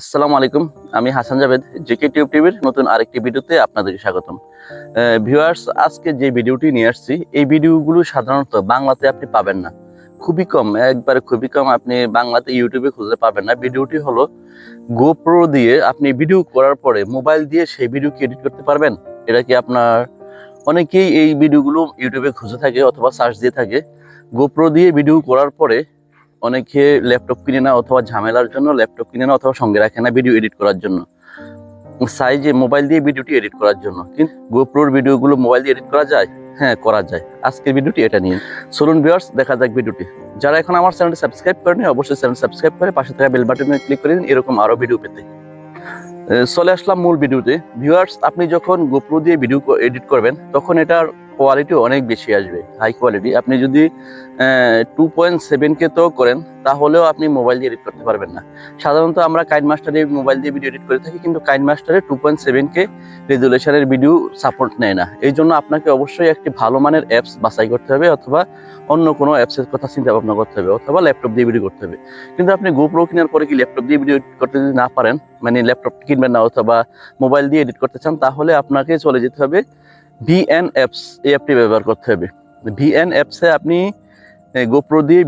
আসসালামু আলাইকুম, আমি হাসান জাভেদ, জেকে টিউব টিভির নতুন আরেকটি ভিডিওতে আপনাদের স্বাগতম। ভিউয়ার্স আজকে যে ভিডিওটি নিয়ে আসছি, এই ভিডিওগুলো সাধারণত বাংলাতে আপনি পাবেন না। খুবই কম, একবারে খুবই কম আপনি বাংলাতে ইউটিউবে খুঁজে পাবেন না। ভিডিওটি হলো গোপ্রো দিয়ে আপনি ভিডিও করার পরে মোবাইল দিয়ে সেই ভিডিও কি এডিট করতে পারবেন? এটা কি আপনার, অনেকেই এই ভিডিওগুলো ইউটিউবে খুঁজে থাকে অথবা সার্চ দিয়ে থাকে। গোপ্রো দিয়ে ভিডিও করার পরে অনেকে ল্যাপটপ কিনে না অথবা ঝামেলার জন্য ল্যাপটপ কিনে না অথবা সঙ্গে রাখে না ভিডিও এডিট করার জন্য। সাইজে মোবাইল দিয়ে ভিডিওটি এডিট করার জন্য। কিন্তু গোপ্রোর ভিডিওগুলো মোবাইল দিয়ে এডিট করা যায়? হ্যাঁ করা যায়। আজকের ভিডিওটি এটা নিয়ে। চলুন ভিউয়ার্স দেখা যাক ভিডিওটি যারা এখন আমার চ্যানেলটি সাবস্ক্রাইব করেনি অবশ্যই চ্যানেল সাবস্ক্রাইব করে পাশে থাকা বেল বাটনে ক্লিক করে দিন, এরকম আরও ভিডিও পেতে। চলে আসলাম মূল ভিডিওতে ভিউয়ার্স আপনি যখন গোপ্রো দিয়ে ভিডিও এডিট করবেন, তখন এটার কোয়ালিটি অনেক বেশি আসবে হাই কোয়ালিটি আপনি যদি টু পয়েন্ট সেভেন কে তো করেন, তাহলেও আপনি মোবাইল দিয়ে এডিট করতে পারবেন না। সাধারণত আমরা কাইন মাস্টারে মোবাইল দিয়ে ভিডিও এডিট করে থাকি, কিন্তু কাইন মাস্টারে টু পয়েন্ট সেভেন কে রেজুলেশনের ভিডিও সাপোর্ট নেয় না। এই জন্য আপনাকে অবশ্যই একটি ভালো মানের অ্যাপস বাছাই করতে হবে, অথবা অন্য কোনো অ্যাপসের কথা চিন্তা ভাবনা করতে হবে, অথবা ল্যাপটপ দিয়ে ভিডিও করতে হবে। কিন্তু আপনি গোপ্রো কেনার পরে কি ল্যাপটপ দিয়ে ভিডিও এডিট করতে যদি না পারেন মানে ল্যাপটপ কিনবেন না, অথবা মোবাইল দিয়ে এডিট করতে চান, তাহলে আপনাকে চলে যেতে হবে ভিএন অ্যাপস এই অ্যাপটি ব্যবহার করতে হবে। ভিএন অ্যাপসে আপনি গোপ্রো দিয়ে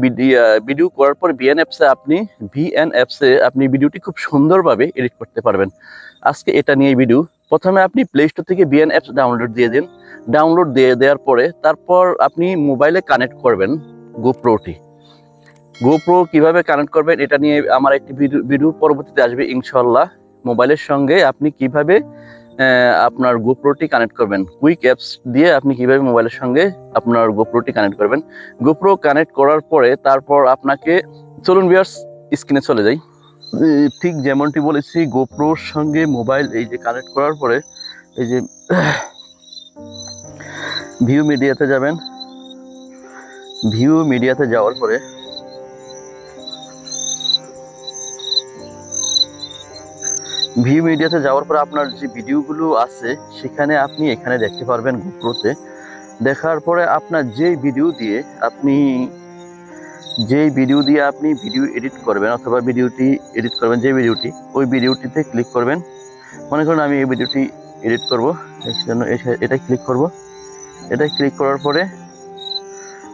ভিডিও করার পর ভিএন অ্যাপসে আপনি ভিএন অ্যাপসে আপনি ভিডিওটি খুব সুন্দরভাবে এডিট করতে পারবেন। আজকে এটা নিয়ে ভিডিও প্রথমে আপনি প্লে স্টোর থেকে ভিএন অ্যাপস ডাউনলোড দিয়ে দিন। ডাউনলোড দিয়ে দেওয়ার পরে তারপর আপনি মোবাইলে কানেক্ট করবেন গোপ্রোটি গোপ্রো কীভাবে কানেক্ট করবেন এটা নিয়ে আমার একটি ভিডিও পরবর্তীতে আসবে ইনশাল্লাহ মোবাইলের সঙ্গে আপনি কীভাবে আপনার গোপ্রোটি কানেক্ট করবেন। কুইক অ্যাপস দিয়ে আপনি কীভাবে মোবাইলের সঙ্গে আপনার গোপ্রোটি কানেক্ট করবেন। গোপ্রো কানেক্ট করার পরে তারপর আপনাকে, চলুন বিয়ার্স স্ক্রিনে চলে যাই। ঠিক যেমনটি বলেছি গোপ্রোর সঙ্গে মোবাইল এই যে কানেক্ট করার পরে, এই যে ভিউ মিডিয়াতে যাবেন। ভিউ মিডিয়াতে যাওয়ার পরে ভিউ মিডিয়াতে যাওয়ার পর আপনার যে ভিডিওগুলো আছে, সেখানে আপনি এখানে দেখতে পারবেন গোপ্রোতে দেখার পরে আপনার যেই ভিডিও দিয়ে আপনি, যেই ভিডিও দিয়ে আপনি ভিডিও এডিট করবেন, অথবা ভিডিওটি এডিট করবেন যে ভিডিওটি ওই ভিডিওটিতে ক্লিক করবেন। মনে করুন আমি এই ভিডিওটি এডিট করব। জন্য এটা ক্লিক করব। এটা ক্লিক করার পরে,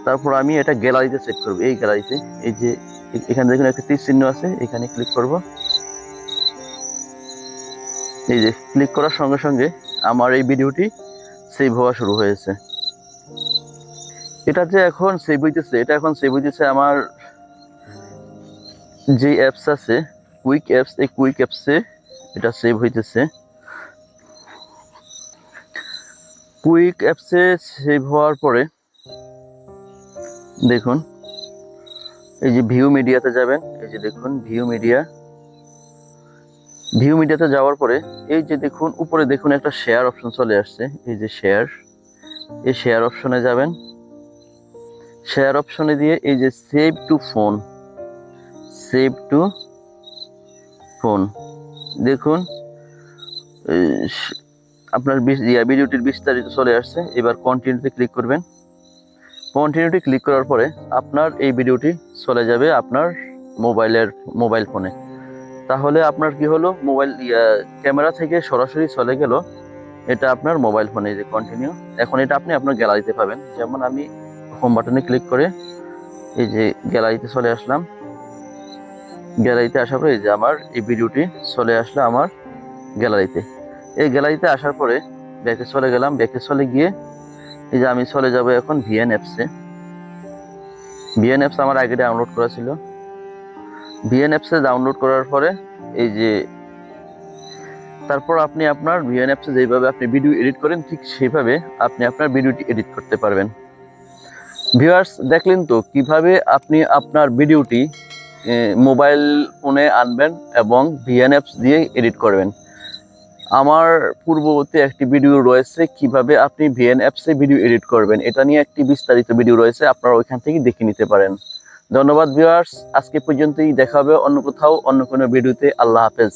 তারপর আমি এটা গ্যালারিতে সেভ করব। এই গ্যালারিতে এই যে, এখানে দেখুন একটা তীর চিহ্ন আছে, এখানে ক্লিক করব। এই যে ক্লিক করার সঙ্গে সঙ্গে আমার এই ভিডিওটি সেভ হওয়া শুরু হয়েছে। এটা যে এখন সেভ হইতেছে, এটা এখন সেভ হইতেছে আমার যে অ্যাপস আছে কুইক অ্যাপস এই কুইক অ্যাপসে এটা সেভ হইতেছে। কুইক অ্যাপসে সেভ হওয়ার পরে দেখুন, এই যে ভিউ মিডিয়াতে যাবেন, এই যে দেখুন ভিউ মিডিয়া ভিউ মিডিয়াতে যাওয়ার পরে, এই যে দেখুন, উপরে দেখুন একটা শেয়ার অপশন চলে আসছে। এই যে শেয়ার এই শেয়ার অপশনে যাবেন। শেয়ার অপশনে দিয়ে এই যে save to phone save to phone দেখুন আপনার ভিডিওটির বিস্তারিত চলে আসছে। এবার কন্টিনিউতে ক্লিক করবেন। কন্টিনিউটি ক্লিক করার পরে আপনার এই ভিডিওটি চলে যাবে আপনার মোবাইলের মোবাইল ফোনে তাহলে আপনার কি হলো? মোবাইল ক্যামেরা থেকে সরাসরি চলে গেল। এটা আপনার মোবাইল ফোনে যে কন্টিনিউ এখন এটা আপনি আপনার গ্যালারিতে পাবেন। যেমন আমি হোম বাটনে ক্লিক করে এই যে গ্যালারিতে চলে আসলাম। গ্যালারিতে আসার পরে এই যে আমার এই ভিডিওটি চলে আসলো আমার গ্যালারিতে। এই গ্যালারিতে আসার পরে ব্যাকে চলে গেলাম। ব্যাকে চলে গিয়ে এই যে আমি চলে যাব এখন ভিএন অ্যাপসে ভিএন অ্যাপস আমার আগে ডাউনলোড করা ছিল। ভিএন অ্যাপসে ডাউনলোড করার পরে এই যে তারপর আপনি আপনার ভিএন অ্যাপসে যেভাবে আপনি ভিডিও এডিট করেন, ঠিক সেইভাবে আপনি আপনার ভিডিওটি এডিট করতে পারবেন। ভিউয়ার্স দেখলেন তো কীভাবে আপনি আপনার ভিডিওটি মোবাইল ফোনে আনবেন এবং ভিএন অ্যাপস দিয়ে এডিট করবেন। আমার পূর্ববর্তী একটি ভিডিও রয়েছে কীভাবে আপনি ভিএন অ্যাপসে ভিডিও এডিট করবেন। এটা নিয়ে একটি বিস্তারিত ভিডিও রয়েছে, আপনারা ওইখান থেকে দেখে নিতে পারেন। ধন্যবাদ ভিউয়ার্স আজকে পর্যন্তই দেখাবে অন্য কোথাও অন্য কোনো ভিডিওতে। আল্লাহ হাফেজ।